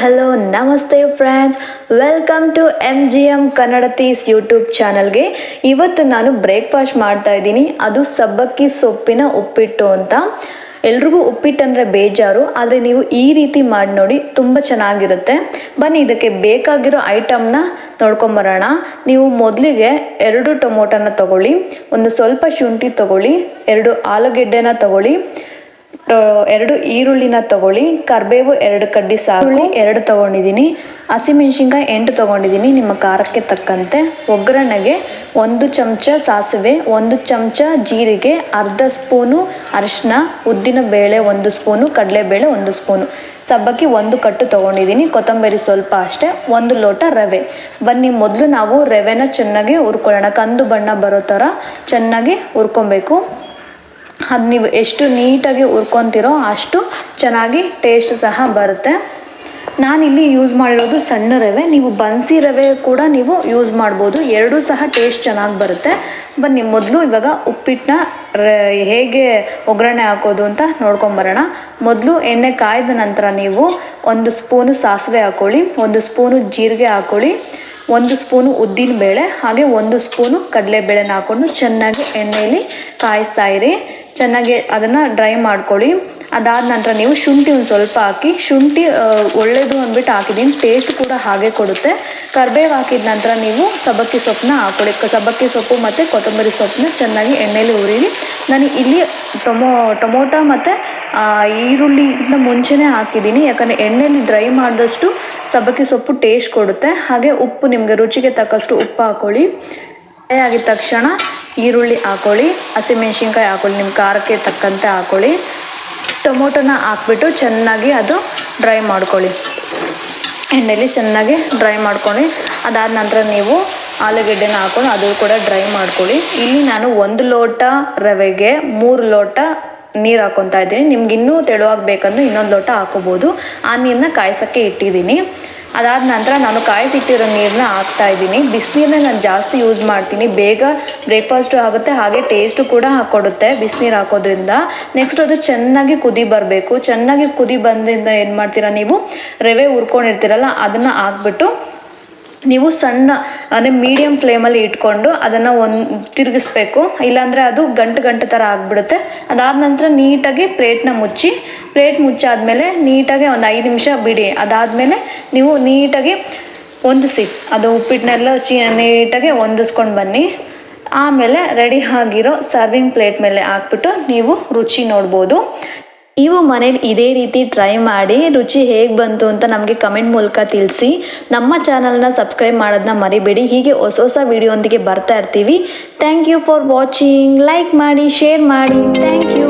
Hello, ನಮಸ್ತೆ friends welcome to M G M ಕನ್ನಡತೀಸ್ YouTube ಚಾನಲ್ಗೆ ಇವತ್ತು ನಾನು ಬ್ರೇಕ್ಫಾಸ್ಟ್ ಮಾಡ್ತಾ ಇದ್ದೀನಿ. ಅದು ಸಬ್ಬಕ್ಕಿ ಸೊಪ್ಪಿನ ಉಪ್ಪಿಟ್ಟು ಅಂತ. ಎಲ್ರಿಗೂ ಉಪ್ಪಿಟ್ಟು ಅಂದರೆ ಬೇಜಾರು, ಆದರೆ ನೀವು ಈ ರೀತಿ ಮಾಡಿ ನೋಡಿ ತುಂಬ ಚೆನ್ನಾಗಿರುತ್ತೆ. ಬನ್ನಿ, ಇದಕ್ಕೆ ಬೇಕಾಗಿರೋ ಐಟಮ್ನ ನೋಡ್ಕೊಂಬರೋಣ. ನೀವು ಮೊದಲಿಗೆ ಎರಡು ಟೊಮೊಟೊನ ತಗೊಳ್ಳಿ, ಒಂದು ಸ್ವಲ್ಪ ಶುಂಠಿ ತಗೊಳ್ಳಿ, ಎರಡು ಆಲೂಗೆಡ್ಡೆನ ತಗೊಳ್ಳಿ ಎರಡು ಈರುಳ್ಳಿನ ತಗೊಳ್ಳಿ, ಕರಿಬೇವು ಎರಡು ಕಡ್ಡಿ ಸಾಕು. ಎರಡು ತಗೊಂಡಿದ್ದೀನಿ. ಹಸಿಮೆಣ್ಸಿನ್ಕಾಯಿ ಎಂಟು ತಗೊಂಡಿದ್ದೀನಿ. ನಿಮ್ಮ ಖಾರಕ್ಕೆ ತಕ್ಕಂತೆ ಒಗ್ಗರಣೆಗೆ ಒಂದು ಚಮಚ ಸಾಸಿವೆ, ಒಂದು ಚಮಚ ಜೀರಿಗೆ, ಅರ್ಧ ಸ್ಪೂನು ಅರಿಶಿನ ಉದ್ದಿನ ಬೇಳೆ ಒಂದು ಸ್ಪೂನು, ಕಡಲೆಬೇಳೆ ಒಂದು ಸ್ಪೂನು. ಸಬ್ಬಕ್ಕಿ ಒಂದು ಕಟ್ಟು ತೊಗೊಂಡಿದ್ದೀನಿ. ಕೊತ್ತಂಬರಿ ಸ್ವಲ್ಪ ಅಷ್ಟೇ, ಒಂದು ಲೋಟ ರವೆ. ಬನ್ನಿ, ಮೊದಲು ನಾವು ರವೆನ ಚೆನ್ನಾಗಿ ಹುರ್ಕೊಳ್ಳೋಣ. ಕಂದು ಬಣ್ಣ ಬರೋ ಥರ ಚೆನ್ನಾಗಿ ಹುರ್ಕೊಬೇಕು. ಅದು ನೀವು ಎಷ್ಟು ನೀಟಾಗಿ ಹುರ್ಕೊತಿರೋ ಅಷ್ಟು ಚೆನ್ನಾಗಿ ಟೇಸ್ಟ್ ಸಹ ಬರುತ್ತೆ. ನಾನಿಲ್ಲಿ ಯೂಸ್ ಮಾಡಿರೋದು ಸಣ್ಣ ರವೆ, ನೀವು ಬನ್ಸಿ ರವೆ ಕೂಡ ನೀವು ಯೂಸ್ ಮಾಡ್ಬೋದು. ಎರಡೂ ಸಹ ಟೇಸ್ಟ್ ಚೆನ್ನಾಗಿ ಬರುತ್ತೆ. ಬನ್ನಿ, ಮೊದಲು ಇವಾಗ ಉಪ್ಪಿಟ್ಟನ್ನ ಹೇಗೆ ಒಗ್ಗರಣೆ ಹಾಕೋದು ಅಂತ ನೋಡ್ಕೊಂಬರೋಣ. ಮೊದಲು ಎಣ್ಣೆ ಕಾಯ್ದ ನಂತರ ನೀವು ಒಂದು ಸ್ಪೂನು ಸಾಸಿವೆ ಹಾಕೊಳ್ಳಿ, ಒಂದು ಸ್ಪೂನು ಜೀರಿಗೆ ಹಾಕೊಳ್ಳಿ, ಒಂದು ಸ್ಪೂನು ಉದ್ದಿನ ಬೇಳೆ ಹಾಗೆ ಒಂದು ಸ್ಪೂನು ಕಡಲೆಬೇಳೆನ ಹಾಕ್ಕೊಂಡು ಚೆನ್ನಾಗಿ ಎಣ್ಣೆಯಲ್ಲಿ ಕಾಯಿಸ್ತಾ ಇರಿ. ಚೆನ್ನಾಗಿ ಅದನ್ನು ಡ್ರೈ ಮಾಡ್ಕೊಳ್ಳಿ. ಅದಾದ ನಂತರ ನೀವು ಶುಂಠಿ ಒಂದು ಸ್ವಲ್ಪ ಹಾಕಿ, ಶುಂಠಿ ಒಳ್ಳೆಯದು ಅಂದ್ಬಿಟ್ಟು ಹಾಕಿದ್ದೀನಿ. ಟೇಸ್ಟ್ ಕೂಡ ಹಾಗೆ ಕೊಡುತ್ತೆ. ಕರ್ಬೇವು ಹಾಕಿದ ನಂತರ ನೀವು ಸಬ್ಬಕ್ಕಿ ಸೊಪ್ಪನ್ನ ಹಾಕೊಳ್ಳಿ. ಸಬ್ಬಕ್ಕಿ ಸೊಪ್ಪು ಮತ್ತು ಕೊತ್ತಂಬರಿ ಸೊಪ್ಪನ್ನ ಚೆನ್ನಾಗಿ ಎಣ್ಣೆಯಲ್ಲಿ ಹುರಿರಿ. ನಾನು ಇಲ್ಲಿ ಟೊಮೊ, ಟೊಮೊಟೊ ಮತ್ತು ಈರುಳ್ಳಿಗಿಂತ ಮುಂಚೆನೇ ಹಾಕಿದ್ದೀನಿ. ಯಾಕಂದರೆ ಎಣ್ಣೆಯಲ್ಲಿ ಡ್ರೈ ಮಾಡಿದಷ್ಟು ಸಬ್ಬಕ್ಕಿ ಸೊಪ್ಪು ಟೇಸ್ಟ್ ಕೊಡುತ್ತೆ. ಹಾಗೆ ಉಪ್ಪು, ನಿಮಗೆ ರುಚಿಗೆ ತಕ್ಕಷ್ಟು ಉಪ್ಪು ಹಾಕೊಳ್ಳಿ. ಆಗಿದ ತಕ್ಷಣ ಈರುಳ್ಳಿ ಹಾಕೊಳ್ಳಿ ಹಸಿಮೆಣ್ಸಿನ್ಕಾಯಿ ಹಾಕೊಳ್ಳಿ ನಿಮ್ಮ ಖಾರಕ್ಕೆ ತಕ್ಕಂತೆ ಹಾಕೊಳ್ಳಿ. ಟೊಮೊಟೊನ ಹಾಕ್ಬಿಟ್ಟು ಚೆನ್ನಾಗಿ ಅದು ಡ್ರೈ ಮಾಡ್ಕೊಳ್ಳಿ. ಎಣ್ಣೆಯಲ್ಲಿ ಚೆನ್ನಾಗಿ ಡ್ರೈ ಮಾಡ್ಕೊಳ್ಳಿ. ಅದಾದ ನಂತರ ನೀವು ಆಲೂಗಡ್ಡೆನ ಹಾಕೊಂಡು ಅದು ಕೂಡ ಡ್ರೈ ಮಾಡ್ಕೊಳ್ಳಿ. ಇಲ್ಲಿ ನಾನು ಒಂದು ಲೋಟ ರವೆಗೆ ಮೂರು ಲೋಟ ನೀರು ಹಾಕೊತಾ ಇದ್ದೀನಿ. ನಿಮ್ಗೆ ಇನ್ನೂ ತೆಳುವಾಗಿ ಬೇಕಂದ್ರೆ ಇನ್ನೊಂದು ಲೋಟ ಹಾಕೋಬೋದು ಆ ನೀರನ್ನ ಕಾಯಿಸೋಕ್ಕೆ ಇಟ್ಟಿದ್ದೀನಿ. ಅದಾದ ನಂತರ ನಾನು ಕಾಯಿಸಿಟ್ಟಿರೋ ನೀರನ್ನ ಹಾಕ್ತಾ ಇದ್ದೀನಿ. ಬಿಸಿನೀರನ್ನ ನಾನು ಜಾಸ್ತಿ ಯೂಸ್ ಮಾಡ್ತೀನಿ. ಬೇಗ ಬ್ರೇಕ್ಫಾಸ್ಟು ಆಗುತ್ತೆ, ಹಾಗೆ ಟೇಸ್ಟು ಕೂಡ ಹಾಕ್ಕೊಡುತ್ತೆ ಬಿಸಿನೀರು ಹಾಕೋದ್ರಿಂದ. ನೆಕ್ಸ್ಟ್ ಅದು ಚೆನ್ನಾಗಿ ಕುದಿ ಬರಬೇಕು. ಚೆನ್ನಾಗಿ ಕುದಿ ಬಂದ್ರಿಂದ ಏನು ಮಾಡ್ತೀರಾ ನೀವು? ರವೆ ಹುರ್ಕೊಂಡಿರ್ತೀರಲ್ಲ, ಅದನ್ನು ಹಾಕ್ಬಿಟ್ಟು ನೀವು ಸಣ್ಣ, ಅಂದರೆ ಮೀಡಿಯಮ್ ಫ್ಲೇಮಲ್ಲಿ ಇಟ್ಕೊಂಡು ಅದನ್ನು ಒಂದು ತಿರುಗಿಸ್ಬೇಕು. ಇಲ್ಲಾಂದರೆ ಅದು ಗಂಟು ಗಂಟು ಥರ ಆಗಿಬಿಡುತ್ತೆ. ಅದಾದ ನಂತರ ನೀಟಾಗಿ ಪ್ಲೇಟ್ನ ಮುಚ್ಚಿ ಪ್ಲೇಟ್ ಮುಚ್ಚಾದಮೇಲೆ ನೀಟಾಗಿ ಒಂದು ಐದು ನಿಮಿಷ ಬಿಡಿ. ಅದಾದಮೇಲೆ ನೀವು ನೀಟಾಗಿ ಹೊಂದಿಸಿ. ಅದು ಉಪ್ಪಿಟ್ಟನ್ನೆಲ್ಲ ಚಿ, ನೀಟಾಗಿ ಹೊಂದಿಸ್ಕೊಂಡು ಬನ್ನಿ. ಆಮೇಲೆ ರೆಡಿ ಆಗಿರೋ ಸರ್ವಿಂಗ್ ಪ್ಲೇಟ್ ಮೇಲೆ ಹಾಕ್ಬಿಟ್ಟು ನೀವು ರುಚಿ ನೋಡ್ಬೋದು. ನೀವು ಮನೇಲಿ ಇದೇ ರೀತಿ ಟ್ರೈ ಮಾಡಿ, ರುಚಿ ಹೇಗೆ ಬಂತು ಅಂತ ನಮಗೆ ಕಮೆಂಟ್ ಮೂಲಕ ತಿಳಿಸಿ. ನಮ್ಮ ಚಾನಲ್ನ ಸಬ್ಸ್ಕ್ರೈಬ್ ಮಾಡೋದನ್ನ ಮರಿಬೇಡಿ. ಹೀಗೆ ಹೊಸ ಹೊಸ ವಿಡಿಯೋಂದಿಗೆ ಬರ್ತಾ ಇರ್ತೀವಿ. Thank you for watching like ಮಾಡಿ ಶೇರ್ ಮಾಡಿ. Thank you